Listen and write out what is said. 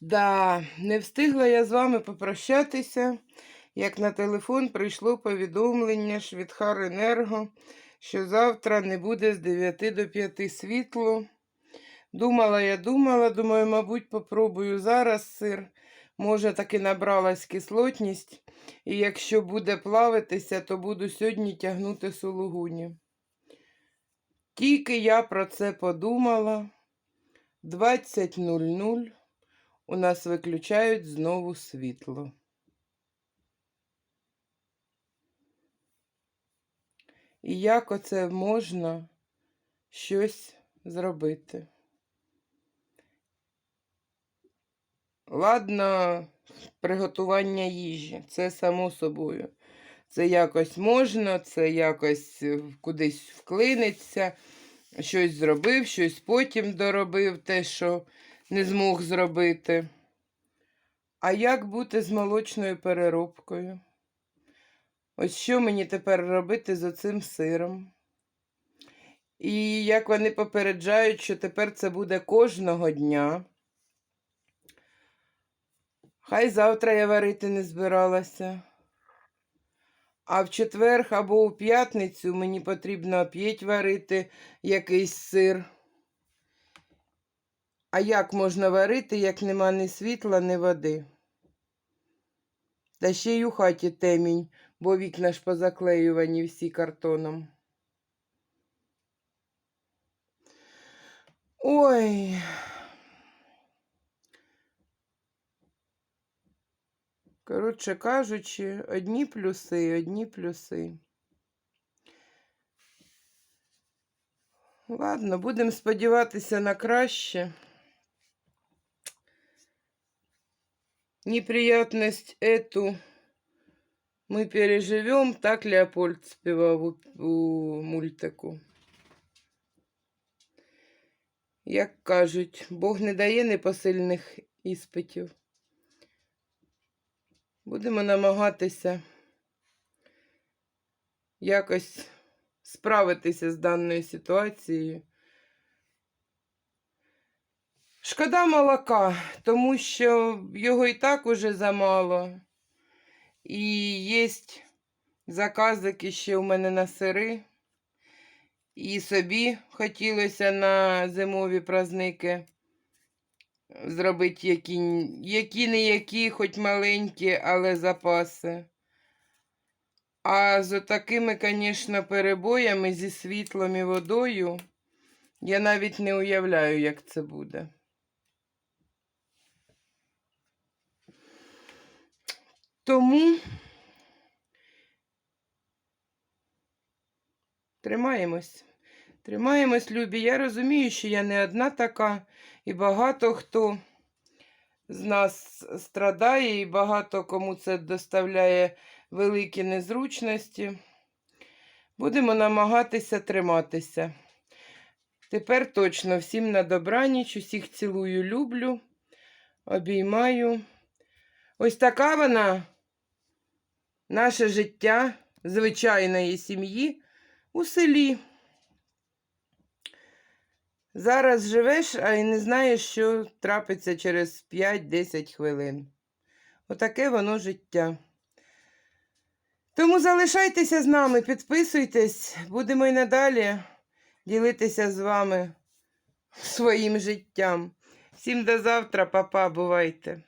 Да, не встигла я з вами попрощатися, як на телефон прийшло повідомлення ж від Харенерго, що завтра не буде з 9 до 5 світло. Думала, я думала, думаю, мабуть, попробую зараз сир. Може, таки набралась кислотність, і якщо буде плавитися, то буду сьогодні тягнути сулугуні. Тільки я про це подумала. 20.00 у нас виключають знову світло. І як оце можна щось зробити? Ладно, приготування їжі, це само собою. Це якось можна, це якось е, кудись вклиниться, щось зробив, щось потім доробив те, що не змог зробити. А як бути з молочною переробкою? Ось що мені тепер робити з оцим сиром? І як вони попереджають, що тепер це буде кожного дня. Хай завтра я варити не збиралася. А в четвер або у п'ятницю мені потрібно оп'ять варити якийсь сир. А як можна варити, як нема ні світла, ні води? Та ще й у хаті темінь, бо вікна ж позаклеювані всі картоном. Ой. Коротше кажучи, одні плюси, одні плюси. Ладно, будемо сподіватися на краще. Неприятность эту мы переживем, так Леопольд співав у, мультику. Як кажуть, Бог не дає непосильних іспитів. Будемо намагатися якось справитися з даною ситуацією. Шкода молока, тому що його і так уже замало. І є заказики ще у мене на сири. І собі хотілося на зимові праздники зробити які, які не які, хоч маленькі, але запаси. А з такими, звісно, перебоями зі світлом і водою я навіть не уявляю, як це буде. Тому тримаємось. Тримаємось, любі. Я розумію, що я не одна така, і багато хто з нас страдає, і багато кому це доставляє великі незручності. Будемо намагатися триматися. Тепер точно всім на добраніч, усіх цілую, люблю, обіймаю. Ось така вона, наше життя звичайної сім'ї у селі. Зараз живеш, а й не знаєш, що трапиться через 5-10 хвилин. Отаке воно життя. Тому залишайтеся з нами, підписуйтесь, будемо й надалі ділитися з вами своїм життям. Всім до завтра, папа, бувайте!